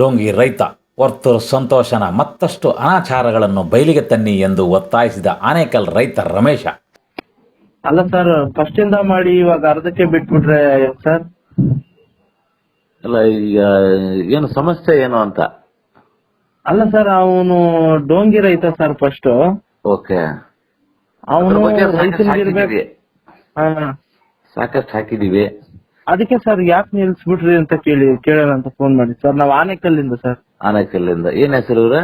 ಡೋಂಗಿ ರೈತ ವರ್ತೂರು ಸಂತೋಷನ ಮತ್ತಷ್ಟು ಅನಾಚಾರಗಳನ್ನು ಬಯಲಿಗೆ ತನ್ನಿ ಎಂದು ಒತ್ತಾಯಿಸಿದ ಆನೇಕಲ್ ರೈತ ರಮೇಶ. ಅಲ್ಲ ಸರ್ ಫಸ್ಟ್ ಇಂದ ಮಾಡಿ ಇವಾಗ ಅರ್ಧಕ್ಕೆ ಬಿಟ್ಬಿಟ್ರೆ ಸರ್ ಅಲ್ಲ ಈಗ ಏನು ಸಮಸ್ಯೆ ಏನು ಅಂತ? ಅಲ್ಲ ಸರ್ ಅವನು ಡೋಂಗಿ ರೈತ ಸರ್ ಫಸ್ಟ್ ಓಕೆ. ಅವನು ರೈತನಿಗಿರ್ಬೇಕು. ಸಾಕಷ್ಟು ಹಾಕಿದೀವಿ ಅದಕ್ಕೆ ಸರ್ ಯಾಕೆ ನಿಲ್ಸ್ಬಿಟ್ರಿ ಅಂತ ಕೇಳಿ ಕೇಳೋಣ ಅಂತ ಫೋನ್ ಮಾಡಿ. ಸರ್ ನಾವು ಆನೆಕಲ್ಲಿಂದ ಸರ್ ಆನೇಕಲ್ಲಿಂದ. ಏನ್ ಹೆಸರು ಇವ್ರ?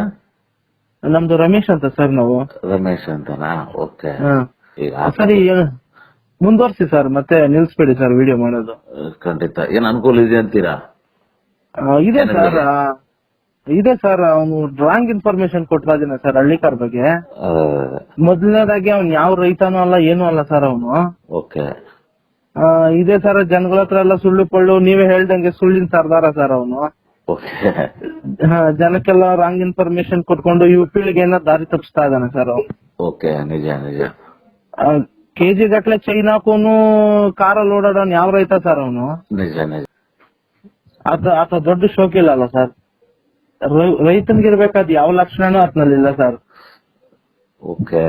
ನಮ್ದು ರಮೇಶ್ ಅಂತ ಸರ್ ನಾವು. ರಮೇಶ್ ಅಂತನಾ? ಓಕೆ. ಹಾ. ಈಗ ಸರಿ ಮುಂದುವರ್ಸಿ ಸರ್ ಮತ್ತೆ ನಿಲ್ಸ್ಬೇಡಿ ಸರ್ ವಿಡಿಯೋ ಮಾಡೋದು. ಖಂಡಿತ. ಏನ್ ಅನುಕೂಲ ಇದೆ ಅಂತೀರಾ? ಆ, ಇದೆ ಸರ್ ಆ, ಇದೆ ಸರ್ ಅವನು ರಾಂಗ್ ಇನ್ಫಾರ್ಮೇಶನ್ ಕೊಟ್ಟಿರೋದಿನ ಸರ್ ಹಳ್ಳಿಕಾರ್ ಬಗ್ಗೆ. ಮೊದಲನೇದಾಗಿ ಅವ್ನು ಯಾವ ರೈತನೂ ಅಲ್ಲ ಏನೂ ಅಲ್ಲ ಸರ್ ಅವನು. ಓಕೆ. ಇದೇ ಸರ್ ಜನಗಳ ಹತ್ರ ಎಲ್ಲ ಸುಳ್ಳು ಪಳ್ಳು ನೀವೇ ಹೇಳ್ದಂಗೆ ಸುಳ್ಳಿನ ಸರ್ದಾರ ಸರ್ ಅವನು ಓಕೆ ಜನಕ್ಕೆಲ್ಲ ರಾಂಗ್ ಇನ್ಫಾರ್ಮೇಶನ್ ಕೊಟ್ಕೊಂಡು ಯು ಪೀಳಿಗೆನ ದಾರಿ ತಪ್ಪಿಸ್ತಾ ಇದ್ದಾನೆ ಸರ್ ಅವನು ಓಕೆ ನಿಜ ನಿಜ ಕೆಜಿ ಗಟ್ಲೆ ಚೈನ್ ಹಾಕೋನು ಕಾರಲ್ಲಿ ಓಡಾಡೋನ್ ಯಾವ ರೈತ ಸರ್ ಅವನು ನಿಜ ನಿಜ ಆತ ಆತ ದೊಡ್ಡ ಶೋಕಿಲ್ಲ ಅಲ್ಲ ಸರ್ ರೈತನಿಗಿರ್ಬೇಕಾದ್ ಯಾವ ಲಕ್ಷಣನೂ ಆತನಲ್ಲಿಲ್ಲ ಸರ್ ಓಕೆ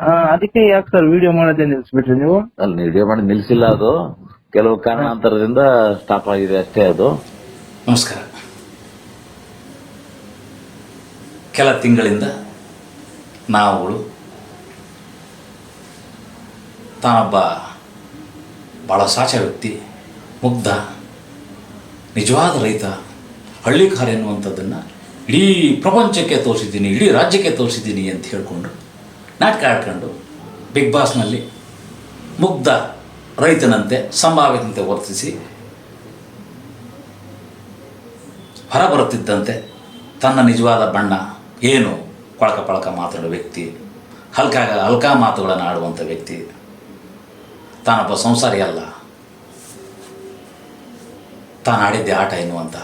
ಅದಕ್ಕೆ ಯಾಕೆ ಸರ್ ವಿಡಿಯೋ ಮಾಡೋದೇ ನಿಲ್ಸ್ಬಿಟ್ರಿ ನೀವು? ಅಲ್ಲಿ ವಿಡಿಯೋ ಮಾಡಿ ನಿಲ್ಸಿಲ್ಲ ಅದು. ಕೆಲವು ಕಾರಣಾಂತರದಿಂದ ಸ್ಟಾಪ್ ಆಗಿದೆ ಅಷ್ಟೇ ಅದು. ನಮಸ್ಕಾರ. ಕೆಲ ತಿಂಗಳಿಂದ ನಾವುಗಳು ತಾನೊಬ್ಬ ಭಾಳ ಸಾಚ ವ್ಯಕ್ತಿ ಮುಗ್ಧ ನಿಜವಾದ ರೈತ ಹಳ್ಳಿಕಾರ ಎನ್ನುವಂಥದ್ದನ್ನು ಇಡೀ ಪ್ರಪಂಚಕ್ಕೆ ತೋರಿಸಿದ್ದೀನಿ ಇಡೀ ರಾಜ್ಯಕ್ಕೆ ತೋರಿಸಿದ್ದೀನಿ ಅಂತ ಹೇಳಿಕೊಂಡು ನಾಟಕ ಆಡ್ಕೊಂಡು ಬಿಗ್ ಬಾಸ್ನಲ್ಲಿ ಮುಗ್ಧ ರೈತನಂತೆ, ಸಂಭಾವ್ಯದಂತೆ ವರ್ತಿಸಿ ಹೊರಬರುತ್ತಿದ್ದಂತೆ ತನ್ನ ನಿಜವಾದ ಬಣ್ಣ, ಏನು ಕೊಳಕ ಪಳಕ ಮಾತಾಡುವ ವ್ಯಕ್ತಿ ಹಲ್ಕ ಹಲ್ಕಾ ಮಾತುಗಳನ್ನು ಆಡುವಂಥ ವ್ಯಕ್ತಿ, ತಾನೊಬ್ಬ ಸಂಸಾರಿ ಅಲ್ಲ. ತಾನು ಆಡಿದ್ದೆ ಆಟ ಎನ್ನುವಂಥ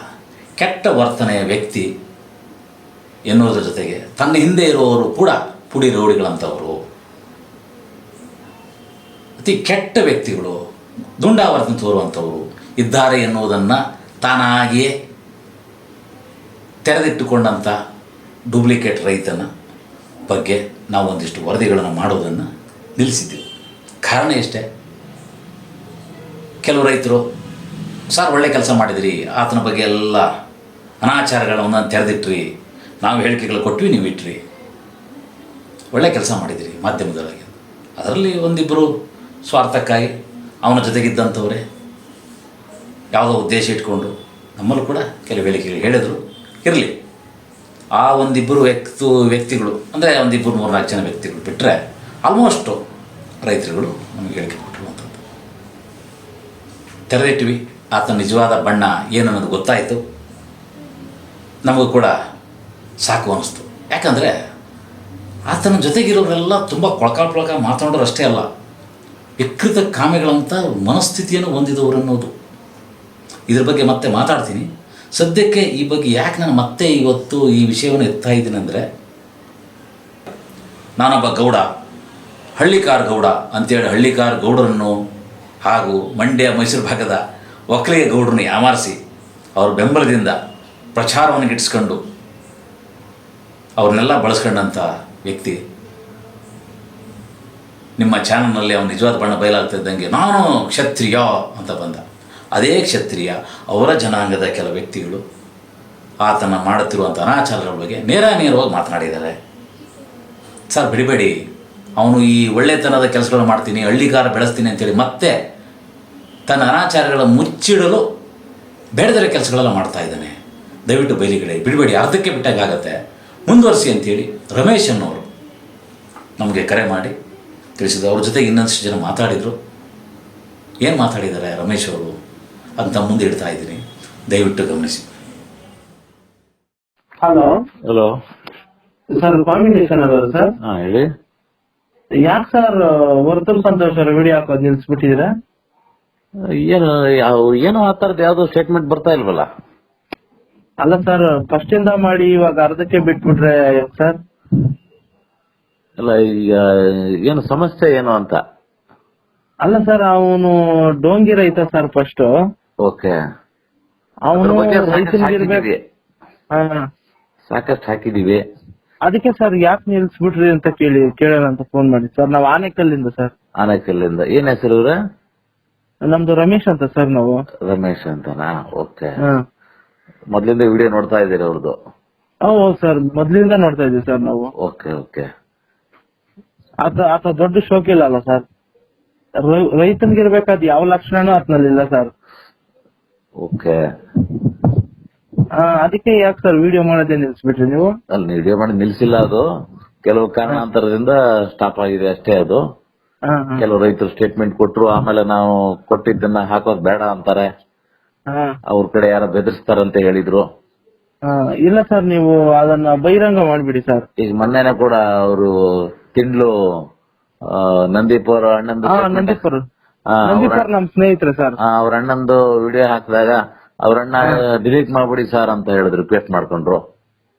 ಕೆಟ್ಟ ವರ್ತನೆಯ ವ್ಯಕ್ತಿ ಎನ್ನುವುದರ ಜೊತೆಗೆ ತನ್ನ ಹಿಂದೆ ಇರುವವರು ಕೂಡ ಪುಡಿ ರೌಡಿಗಳಂಥವರು ಅತಿ ಕೆಟ್ಟ ವ್ಯಕ್ತಿಗಳು ದುಂಡಾವರ್ತನೆ ತೋರುವಂಥವರು ಇದ್ದಾರೆ ಎನ್ನುವುದನ್ನು ತಾನಾಗಿಯೇ ತೆರೆದಿಟ್ಟುಕೊಂಡಂಥ ಡೂಪ್ಲಿಕೇಟ್ ರೈತನ ಬಗ್ಗೆ ನಾವು ಒಂದಿಷ್ಟು ವರದಿಗಳನ್ನು ಮಾಡುವುದನ್ನು ನಿಲ್ಲಿಸಿದ್ದೀವಿ. ಕಾರಣ ಇಷ್ಟೇ ಕೆಲವು ರೈತರು, ಸರ್, ಒಳ್ಳೆ ಕೆಲಸ ಮಾಡಿದಿರಿ, ಆತನ ಬಗ್ಗೆ ಎಲ್ಲ ಅನಾಚಾರಗಳನ್ನು ತೆರೆದಿಟ್ರಿ, ನಾವು ಹೇಳಿಕೆಗಳು ಕೊಟ್ವಿ, ನೀವು ಇಟ್ರಿ. ಒಳ್ಳೆ ಕೆಲಸ ಮಾಡಿದಿರಿ ಮಾಧ್ಯಮದೊಳಗೆ. ಅದರಲ್ಲಿ ಒಂದಿಬ್ಬರು ಸ್ವಾರ್ಥಕ್ಕಾಗಿ ಅವನ ಜೊತೆಗಿದ್ದಂಥವರೇ ಯಾವುದೋ ಉದ್ದೇಶ ಇಟ್ಕೊಂಡು ನಮ್ಮಲ್ಲೂ ಕೂಡ ಕೆಲವು ಹೇಳಿಕೆಗಳು ಹೇಳಿದರು. ಇರಲಿ. ಆ ಒಂದಿಬ್ಬರು ವ್ಯಕ್ತು, ವ್ಯಕ್ತಿಗಳು, ಅಂದರೆ ಒಂದಿಬ್ಬರು ಮೂರ್ನಾಲ್ಕು ಜನ ವ್ಯಕ್ತಿಗಳು ಬಿಟ್ಟರೆ ಆಲ್ಮೋಸ್ಟು ರೈತರುಗಳು ನಮಗೆ ಹೇಳಿಕೆ ಕೊಟ್ಟಿರುವಂಥದ್ದು. ತೆರೆದಿಟ್ವಿ ಆತನ ನಿಜವಾದ ಬಣ್ಣ ಏನು ಅನ್ನೋದು ಗೊತ್ತಾಯಿತು. ನಮಗೂ ಕೂಡ ಸಾಕು ಅನ್ನಿಸ್ತು ಯಾಕಂದರೆ ಆತನ ಜೊತೆಗಿರೋರೆಲ್ಲ ತುಂಬ ಕೊಳಕ ಪೊಳಕ ಮಾತಾಡೋರು ಅಷ್ಟೇ ಅಲ್ಲ. ವಿಕೃತ ಕಾಮೆಗಳಂಥ ಮನಸ್ಥಿತಿಯನ್ನು ಹೊಂದಿದವರು ಅನ್ನೋದು. ಇದ್ರ ಬಗ್ಗೆ ಮತ್ತೆ ಮಾತಾಡ್ತೀನಿ. ಸದ್ಯಕ್ಕೆ ಈ ಬಗ್ಗೆ ಯಾಕೆ ನಾನು ಮತ್ತೆ ಇವತ್ತು ಈ ವಿಷಯವನ್ನು ಎತ್ತಾ ಇದ್ದೀನಿ ಅಂದರೆ, ನಾನೊಬ್ಬ ಗೌಡ, ಹಳ್ಳಿಕಾರ್ ಗೌಡ ಅಂತೇಳಿ ಹಳ್ಳಿಕಾರ್ ಗೌಡರನ್ನು ಹಾಗೂ ಮಂಡ್ಯ ಮೈಸೂರು ಭಾಗದ ಒಕ್ಕಲಿಗ ಗೌಡರನ್ನು ಯಾಮಾರಿಸಿ ಅವ್ರ ಬೆಂಬಲದಿಂದ ಪ್ರಚಾರವನ್ನು ಗಿಟ್ಟಿಸ್ಕೊಂಡು ಅವ್ರನ್ನೆಲ್ಲ ಬಳಸ್ಕೊಂಡಂಥ ವ್ಯಕ್ತಿ. ನಿಮ್ಮ ಚಾನಲ್ನಲ್ಲಿ ಅವನು ನಿಜವಾದ ಬಣ್ಣ ಬಯಲಾಗ್ತಾ ಇದ್ದಂಗೆ, ನಾನು ಕ್ಷತ್ರಿಯ ಅಂತ ಬಂದ. ಅದೇ ಕ್ಷತ್ರಿಯ ಅವರ ಜನಾಂಗದ ಕೆಲ ವ್ಯಕ್ತಿಗಳು ಆತನ ಮಾಡುತ್ತಿರುವಂಥ ಅನಾಚಾರಗಳ ಬಗ್ಗೆ ನೇರ ನೇರವಾಗಿ ಮಾತನಾಡಿದ್ದಾರೆ. ಸರ್, ಬಿಡಿಬೇಡಿ. ಅವನು ಈ ಒಳ್ಳೆತನದ ಕೆಲಸಗಳನ್ನು ಮಾಡ್ತೀನಿ, ಹಳ್ಳಿಗಾರ ಬೆಳೆಸ್ತೀನಿ ಅಂತೇಳಿ ಮತ್ತೆ ತನ್ನ ಅನಾಚಾರಗಳ ಮುಚ್ಚಿಡಲು ಬೇಡದರ ಕೆಲಸಗಳೆಲ್ಲ ಮಾಡ್ತಾ ಇದ್ದಾನೆ. ದಯವಿಟ್ಟು ಬೈಲಿಗಡೆ ಬಿಡಬೇಡಿ. ಅರ್ಧಕ್ಕೆ ಬಿಟ್ಟಾಗತ್ತೆ ಮುಂದುವರಿಸಿ ಅಂತೇಳಿ ರಮೇಶ್ ಅನ್ನೋರು ನಮಗೆ ಕರೆ ಮಾಡಿ ತಿಳಿಸಿದ್ರು. ಅವ್ರ ಜೊತೆಗೆ ಇನ್ನೊಂದಿಷ್ಟು ಜನ ಮಾತಾಡಿದರು. ಏನು ಮಾತಾಡಿದ್ದಾರೆ ರಮೇಶ್ ಅವರು ಅಂತ ಮುಂದೆ ಇಡ್ತಾ ಇದ್ದೀನಿ. ದಯವಿಟ್ಟು ಗಮನಿಸಿ. ಹಲೋ. ಹಲೋ. ಸರ್ ಕಾಂಬಿನೇಷನ್ ಅದ ಸರ್. ಹಾಂ ಹೇಳಿ. ಯಾಕೆ ಸರ್ ವರ್ತೂರ್ ಸಂತೋಷ್ ಅವರ ವಿಡಿಯೋ ಹಾಕೋದು ನಿಲ್ಸ್ಬಿಟ್ಟಿದ್ದೀರಾ? ಏನು ಯಾವ ಏನೋ ಆ ಥರದ್ದು ಯಾವುದೋ ಸ್ಟೇಟ್ಮೆಂಟ್ ಬರ್ತಾ ಇಲ್ವಲ್ಲ? ಅಲ್ಲ ಸರ್ ಫಸ್ಟ್ ಇಂದ ಮಾಡಿ ಇವಾಗ ಅರ್ಧಕ್ಕೆ ಬಿಟ್ಬಿಟ್ರೆ ಸರ್ ಅಲ್ಲ ಈಗ ಏನು ಸಮಸ್ಯೆ ಏನು ಅಂತ? ಅಲ್ಲ ಸರ್ ಅವನು ಡೋಂಗಿ ರೈತ ಸರ್ ಫಸ್ಟ್ ಓಕೆ. ಅವನು ಬಗ್ಗೆ ಸಾಕಷ್ಟು ಹಾಕಿದೀವಿ ಅದಕ್ಕೆ ಸರ್ ಯಾಕೆ ನಿಲ್ಸ್ಬಿಟ್ರಿ ಅಂತ ಕೇಳಿ ಕೇಳೋಣ ಅಂತ ಫೋನ್ ಮಾಡಿ. ಸರ್ ನಾವು ಆನೆಕಲ್ಲಿಂದ ಸರ್ ಆನೆಕಲ್ಲಿಂದ. ಏನ್ ಹೆಸರು ಇವ್ರ? ನಮ್ದು ರಮೇಶ್ ಅಂತ ಸರ್ ನಾವು. ರಮೇಶ್ ಅಂತನಾ? ಓಕೆ. ಹಾ. ಮೊದ್ಲಿಂದ ವಿಡಿಯೋ ನೋಡ್ತಾ ಇದ್ದೀರಿ ಅವ್ರದ್ದು? ಹೌದು ಸರ್. ಮೊದ್ಲಿಂದ ನೋಡ್ತಾ ಇದ್ದೀವಿ ಸರ್ ನಾವು. Okay okay. ಆತ ಆತ ದೊಡ್ಡ ಶೋಕಿಲ್ಲ ಅಲ್ಲ ಸರ್? ರೈತನಿಗಿರ್ಬೇಕಾದ ಯಾವ ಲಕ್ಷಣನೂ ಆತನಲ್ಲಿಲ್ಲ ಸರ್. ಓಕೆ. ಆ, ಅದಕ್ಕೆ ಯಾಕೆ ಸರ್ ವಿಡಿಯೋ ಮಾಡೋದೇ ನಿಲ್ಸ್ಬಿಟ್ರಿ ನೀವು? ಅಲ್ಲಿ ವಿಡಿಯೋ ಮಾಡಿ ನಿಲ್ಸಿಲ್ಲ ಅದು. ಕೆಲವು ಕಾರಣಾಂತರದಿಂದ ಸ್ಟಾಪ್ ಆಗಿದೆ ಅಷ್ಟೇ ಅದು. ಕೆಲವು ರೈತರು ಸ್ಟೇಟ್ಮೆಂಟ್ ಕೊಟ್ರು ಆಮೇಲೆ ನಾವು ಕೊಟ್ಟಿದ್ದನ್ನ ಹಾಕೋದ್ ಬೇಡ ಅಂತಾರೆ. ಅವ್ರ ಕಡೆ ಯಾರ ಬೆದರಿಸ್ತಾರಂತ ಹೇಳಿದ್ರು. ಹಾ ಇಲ್ಲ ಸರ್ ನೀವು ಅದನ್ನ ಬಹಿರಂಗ ಮಾಡ್ಬಿಡಿ ಸರ್. ಈಗ ಮೊನ್ನೆನೆ ಕೂಡ ಅವರು ತಿಂಡ್ಲು ಆ, ನಂದೀಪ್ ಅವ್ರ ಅಣ್ಣಂದು ಹಾ statement- ನಂದೀಪರ್. ಆ, ಅವ್ರ ನಂದೀಪರ್ ನಮ್ ಸ್ನೇಹಿತರೆ ಸರ್. ಆ, ಅವ್ರ ಅಣ್ಣಂದು ವಿಡಿಯೋ ಹಾಕಿದಾಗ ಅವ್ರ ಅಣ್ಣ ಡಿಲೀಟ್ ಮಾಡ್ಬಿಡಿ ಸರ್ ಅಂತ ಹೇಳಿದ್ರು ರಿಕ್ವೆಸ್ಟ್ ಮಾಡ್ಕೊಂಡ್ರು.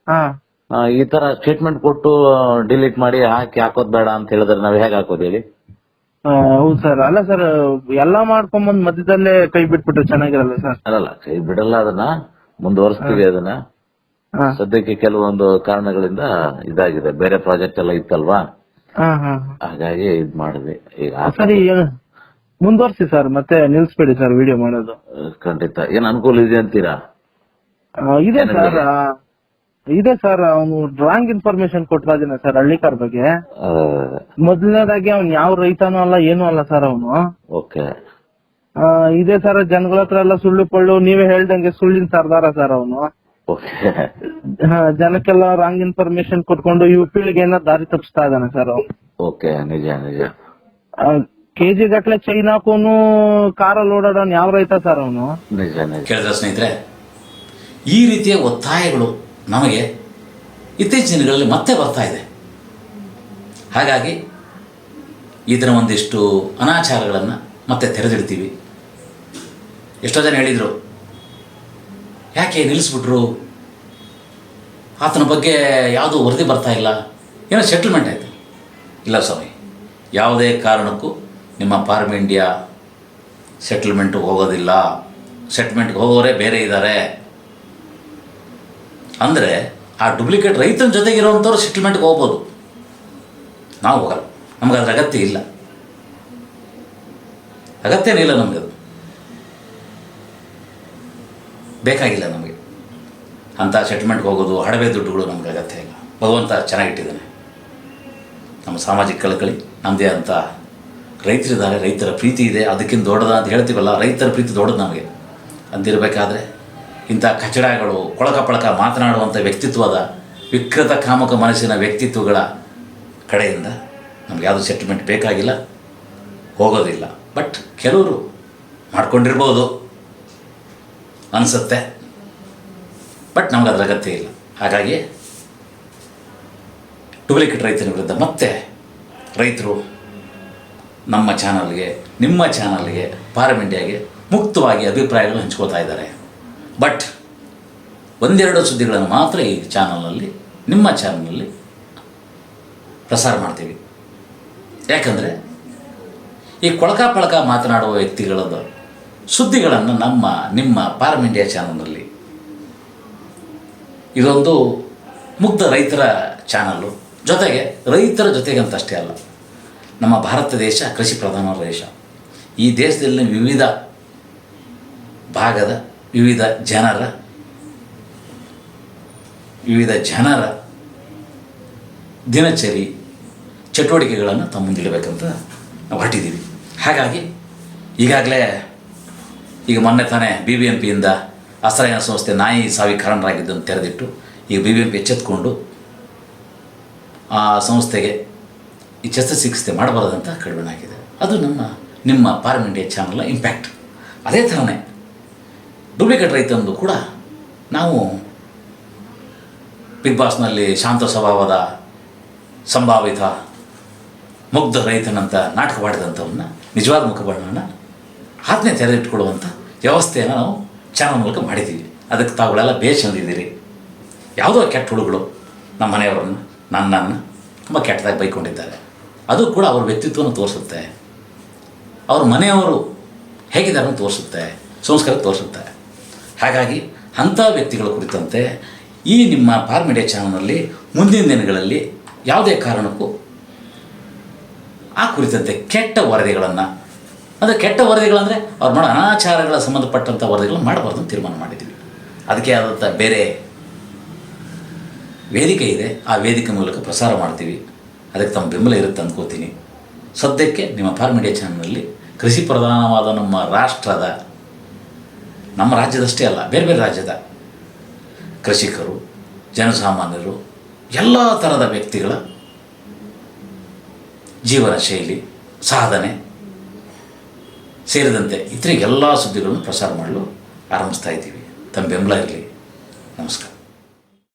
ಹಾ. ಆ, ಈ ತರ ಸ್ಟೇಟ್ಮೆಂಟ್ ಕೊಟ್ಟು ಡಿಲೀಟ್ ಮಾಡಿ ಹಾಕಿ ಹಾಕೋದ್ ಬೇಡ ಅಂತ ಹೇಳಿದ್ರೆ ನಾವ್ ಹೇಗೆ ಹಾಕೋದ್ ಹೇಳಿ? ಹೌದು ಸರ್ ಅಲ್ಲ ಸರ್ ಎಲ್ಲಾ ಮಾಡ್ಕೊಂಬಂದ್ ಮಧ್ಯದಲ್ಲೇ ಕೈ ಬಿಟ್ಬಿಟ್ರೆ ಚೆನ್ನಾಗಿರಲ್ಲ ಸರ್ ಅಲ್ಲಲ್ಲ ಕೈ ಬಿಡಲ್ಲ ಅದನ್ನ ಮುಂದುವರಿಸ್ತೀವಿ ಅದನ್ನ. ಹಾ. ಸದ್ಯಕ್ಕೆ ಕೆಲವೊಂದು ಕಾರಣಗಳಿಂದ ಇದಾಗಿದೆ. ಬೇರೆ ಪ್ರಾಜೆಕ್ಟ್ ಎಲ್ಲ ಇತ್ತಲ್ವಾ? ಹಾ ಹಾ ಹಾಗಾಗಿ ಇದ್ ಮಾಡಿದ್ವಿ ಈಗ ಆ- ಸರಿ ಮುಂದುವರ್ಸಿ ಸರ್ ಮತ್ತೆ ನಿಲ್ಸ್ಬೇಡಿ ಸರ್ ವಿಡಿಯೋ ಮಾಡೋದು. ಖಂಡಿತ. ಏನ್ ಅನುಕೂಲ ಇದೆ ಅಂತೀರಾ? ಆ, ಇದೆ ಸರ್ ಆ, ಇದೆ ಸರ್ ಅವನು ರಾಂಗ್ ಇನ್ಫಾರ್ಮೇಶನ್ ಕೊಟ್ಟಿದ್ದಾನೆ ಸರ್ ಹಳ್ಳಿಕಾರ್ ಬಗ್ಗೆ. ಮೊದಲನೇದಾಗಿ ಅವ್ನು ಯಾವ ರೈತನೂ ಅಲ್ಲ ಏನೂ ಅಲ್ಲ ಸರ್ ಅವನು. ಓಕೆ. ಇದೆ ಸರ್ ಜನಗಳ ಹತ್ರ ಎಲ್ಲ ಸುಳ್ಳು ಪಳ್ಳು ನೀವೇ ಹೇಳ್ದಂಗೆ ಸುಳ್ಳಿನ ಸರ್ದಾರ ಸರ್ ಅವನು. ಓಕೆ. ಜನಕ್ಕೆಲ್ಲ ರಾಂಗ್ ಇನ್ಫಾರ್ಮೇಶನ್ ಕೊಟ್ಕೊಂಡು ಯು ಪೀಳಿಗೆನ ದಾರಿ ತಪ್ಪಿಸ್ತಾ ಇದ್ದಾನೆ ಸರ್ ಅವನು. ಓಕೆ ನಿಜ ನಿಜ. ಕೆಜಿ ಗಟ್ಲೆ ಚೈನ್ ಹಾಕೋನು ಕಾರಲ್ಲಿ ಓಡಾಡೋನ್ ಯಾವ ರೈತ ಸರ್ ಅವನು? ಕೇಳಿದ್ರೆ ಸ್ನೇಹಿತರೆ ಈ ರೀತಿಯ ಒತ್ತಾಯಗಳು ನಮಗೆ ಇತ್ತೀಚಿನ ದಿನಗಳಲ್ಲಿ ಮತ್ತೆ ಬರ್ತಾ ಇದೆ. ಹಾಗಾಗಿ ಇದರ ಒಂದಿಷ್ಟು ಅನಾಚಾರಗಳನ್ನು ಮತ್ತೆ ತೆರೆದಿಡ್ತೀವಿ. ಎಷ್ಟೋ ಜನ ಹೇಳಿದರು, ಯಾಕೆ ನಿಲ್ಲಿಸ್ಬಿಟ್ರು? ಆತನ ಬಗ್ಗೆ ಯಾವುದೂ ವರದಿ ಬರ್ತಾ ಇಲ್ಲ. ಏನೋ ಸೆಟಲ್ಮೆಂಟ್ ಆಯಿತು. ಇಲ್ಲ ಸ್ವಾಮಿ, ಯಾವುದೇ ಕಾರಣಕ್ಕೂ ನಿಮ್ಮ ಫಾರ್ಮ್ ಇಂಡಿಯಾ ಸೆಟಲ್ಮೆಂಟ್ಗೆ ಹೋಗೋದಿಲ್ಲ. ಸೆಟ್ಲ್ಮೆಂಟ್ಗೆ ಹೋಗೋರೇ ಬೇರೆ ಇದ್ದಾರೆ. ಅಂದರೆ ಆ ಡುಪ್ಲಿಕೇಟ್ ರೈತನ ಜೊತೆಗೆ ಇರೋವಂಥವ್ರು ಸೆಟ್ಲ್ಮೆಂಟ್ಗೆ ಹೋಗ್ಬೋದು. ನಾವು ಹೋಗಲ್ಲ. ನಮ್ಗೆ ಅದ್ರ ಅಗತ್ಯ ಇಲ್ಲ. ಅಗತ್ಯನೇ ಇಲ್ಲ ನಮಗದು ಬೇಕಾಗಿಲ್ಲ ನಮಗೆ. ಅಂಥ ಸೆಟ್ಲ್ಮೆಂಟ್ಗೆ ಹೋಗೋದು ಹಡವೆ ದುಡ್ಡುಗಳು ನಮ್ಗೆ ಅಗತ್ಯ ಇಲ್ಲ. ಭಗವಂತ ಚೆನ್ನಾಗಿಟ್ಟಿದ್ದಾನೆ. ನಮ್ಮ ಸಾಮಾಜಿಕ ಕಳಕಳಿ ನಮ್ಮದೇ ಅಂತ ರೈತರಿದ್ದಾರೆ, ರೈತರ ಪ್ರೀತಿ ಇದೆ, ಅದಕ್ಕಿಂತ ದೊಡ್ಡದ ಅಂತ ಹೇಳ್ತೀವಲ್ಲ, ರೈತರ ಪ್ರೀತಿ ದೊಡ್ಡದು ನಮಗೆ. ಅಂತಿರಬೇಕಾದ್ರೆ ಇಂಥ ಕಚಡಗಳು ಕೊಳಕ ಪಳಕ ಮಾತನಾಡುವಂಥ ವ್ಯಕ್ತಿತ್ವದ ವಿಕೃತ ಕಾಮಕ ಮನಸ್ಸಿನ ವ್ಯಕ್ತಿತ್ವಗಳ ಕಡೆಯಿಂದ ನಮ್ಗೆ ಯಾವುದು ಸೆಟ್ಲ್ಮೆಂಟ್ ಬೇಕಾಗಿಲ್ಲ, ಹೋಗೋದಿಲ್ಲ. ಬಟ್ ಕೆಲವರು ಮಾಡ್ಕೊಂಡಿರ್ಬೋದು, ಅನಿಸುತ್ತೆ. ಬಟ್ ನಮ್ಗೆ ಅದರ ಅಗತ್ಯ ಇಲ್ಲ. ಹಾಗಾಗಿ ಡೂಪ್ಲಿಕೇಟ್ ರೈತನ ವಿರುದ್ಧ ಮತ್ತೆ ರೈತರು ನಮ್ಮ ಚಾನಲ್ಗೆ ನಿಮ್ಮ ಚಾನಲ್ಗೆ ಫಾರಮ್ ಇಂಡಿಯಾಗೆ ಮುಕ್ತವಾಗಿ ಅಭಿಪ್ರಾಯಗಳು ಹಂಚ್ಕೋತಾ ಇದ್ದಾರೆ. ಬಟ್ ಒಂದೆರಡು ಸುದ್ದಿಗಳನ್ನು ಮಾತ್ರ ಈ ಚಾನಲಲ್ಲಿ ನಿಮ್ಮ ಚಾನಲಲ್ಲಿ ಪ್ರಸಾರ ಮಾಡ್ತೀವಿ. ಯಾಕಂದರೆ, ಈ ಕೊಳಕ ಪಳಕ ಮಾತನಾಡುವ ವ್ಯಕ್ತಿಗಳದ ಸುದ್ದಿಗಳನ್ನು ನಮ್ಮ, ನಿಮ್ಮ ಪಾರ್ಮ್ ಇಂಡಿಯಾ ಚಾನಲ್ನಲ್ಲಿ ಇದೊಂದು ಮುಗ್ಧ ರೈತರ ಚಾನಲ್ಲು ಜೊತೆಗೆ, ರೈತರ ಜೊತೆಗೆ ಅಂತಷ್ಟೇ ಅಲ್ಲ. ನಮ್ಮ ಭಾರತ ದೇಶ ಕೃಷಿ ಪ್ರಧಾನ ದೇಶ. ಈ ದೇಶದಲ್ಲಿ ವಿವಿಧ ಭಾಗದ ವಿವಿಧ ಜನರ ವಿವಿಧ ಜನರ ದಿನಚರಿ ಚಟುವಟಿಕೆಗಳನ್ನು ತಮ್ಮ ಮುಂದಿಡಬೇಕಂತ ನಾವು ಹೊರಟಿದ್ದೀವಿ. ಹಾಗಾಗಿ ಈಗಾಗಲೇ ಈಗ ಮೊನ್ನೆ ತಾನೇ ಬಿ ಬಿ ಎಂ ಪಿಯಿಂದ ಸಂಸ್ಥೆ ನಾಯಿ ಸಾವಿ ಕಾರಣರಾಗಿದ್ದನ್ನು ತೆರೆದಿಟ್ಟು ಈಗ ಬಿ ಬಿ ಎಂ ಪಿ ಎಚ್ಚೆತ್ಕೊಂಡು ಆ ಸಂಸ್ಥೆಗೆ ಈ ಶಸ್ತ್ರಚಿಕಿತ್ಸೆ ಮಾಡಬಾರದಂತ ಕಡಿಮೆ ಆಗಿದೆ ಅದು ನಮ್ಮ, ನಿಮ್ಮ ಫಾರ್ಮ್ ಇಂಡಿಯಾ ಚಾನಲ್ನ ಇಂಪ್ಯಾಕ್ಟ್ ಅದೇ ಥರನೇ ಡೂಪ್ಲಿಕೇಟ್ ರೈತಂದು ಕೂಡ ನಾವು ಬಿಗ್ ಬಾಸ್ನಲ್ಲಿ ಶಾಂತ ಸ್ವಭಾವದ ಸಂಭಾವಿತ ಮುಗ್ಧ ರೈತನಂತ ನಾಟಕ ಮಾಡಿದಂಥವನ್ನ ನಿಜವಾದ ಮುಖಬಣ್ಣವನ್ನು ಆತ್ಮೆ ತೆರೆದಿಟ್ಕೊಳ್ಳುವಂಥ ವ್ಯವಸ್ಥೆಯನ್ನು ನಾವು ಚಾನಲ್ ಮೂಲಕ ಮಾಡಿದ್ದೀವಿ. ಅದಕ್ಕೆ ತಾವುಗಳೆಲ್ಲ ಬೇಷ್ ಅಂದಿದ್ದೀರಿ. ಯಾವುದೋ ಕೆಟ್ಟ ಹುಳುಗಳು ನಮ್ಮ ಮನೆಯವರನ್ನು, ನನ್ನನ್ನು ತುಂಬ ಕೆಟ್ಟದಾಗಿ ಬೈಕೊಂಡಿದ್ದಾರೆ. ಅದು ಕೂಡ ಅವ್ರ ವ್ಯಕ್ತಿತ್ವವನ್ನು ತೋರಿಸುತ್ತೆ. ಅವ್ರ ಮನೆಯವರು ಹೇಗಿದ್ದಾರೆ ತೋರಿಸುತ್ತೆ ಸಂಸ್ಕಾರ ತೋರಿಸುತ್ತೆ. ಹಾಗಾಗಿ ಅಂಥ ವ್ಯಕ್ತಿಗಳ ಕುರಿತಂತೆ ಈ ನಿಮ್ಮ ಪಾರ್ ಮೀಡಿಯಾ ಚಾನಲ್ನಲ್ಲಿ ಮುಂದಿನ ದಿನಗಳಲ್ಲಿ ಯಾವುದೇ ಕಾರಣಕ್ಕೂ ಆ ಕುರಿತಂತೆ ಕೆಟ್ಟ ವರದಿಗಳನ್ನು, ಅಂದರೆ ಕೆಟ್ಟ ವರದಿಗಳಂದರೆ ಅವ್ರು ಮಾಡೋ ಅನಾಚಾರಗಳ ಸಂಬಂಧಪಟ್ಟಂಥ ವರದಿಗಳನ್ನು ಮಾಡಬಾರ್ದು ಅಂತ ತೀರ್ಮಾನ ಮಾಡಿದ್ದೀವಿ. ಅದಕ್ಕೆ ಆದಂಥ ಬೇರೆ ವೇದಿಕೆ ಇದೆ, ಆ ವೇದಿಕೆ ಮೂಲಕ ಪ್ರಸಾರ ಮಾಡ್ತೀವಿ. ಅದಕ್ಕೆ ತಮ್ಮ ಬೆಂಬಲ ಇರುತ್ತೆ ಅಂದ್ಕೋತೀನಿ. ಸದ್ಯಕ್ಕೆ ನಿಮ್ಮ ಫಾರ್ ಮೀಡಿಯಾ ಚಾನಲ್ನಲ್ಲಿ ಕೃಷಿ ಪ್ರಧಾನವಾದ ನಮ್ಮ ರಾಷ್ಟ್ರದ ನಮ್ಮ ರಾಜ್ಯದಷ್ಟೇ ಅಲ್ಲ, ಬೇರೆ ಬೇರೆ ರಾಜ್ಯದ ಕೃಷಿಕರು, ಜನಸಾಮಾನ್ಯರು, ಎಲ್ಲ ಥರದ ವ್ಯಕ್ತಿಗಳ ಜೀವನ ಶೈಲಿ, ಸಾಧನೆ ಸೇರಿದಂತೆ ಇತರ ಎಲ್ಲ ಸುದ್ದಿಗಳನ್ನು ಪ್ರಸಾರ ಮಾಡಲು ಆರಂಭಿಸ್ತಾ ಇದ್ದೀವಿ. ತಮ್ಮ ಬೆಂಬಲ ಇರಲಿ. ನಮಸ್ಕಾರ.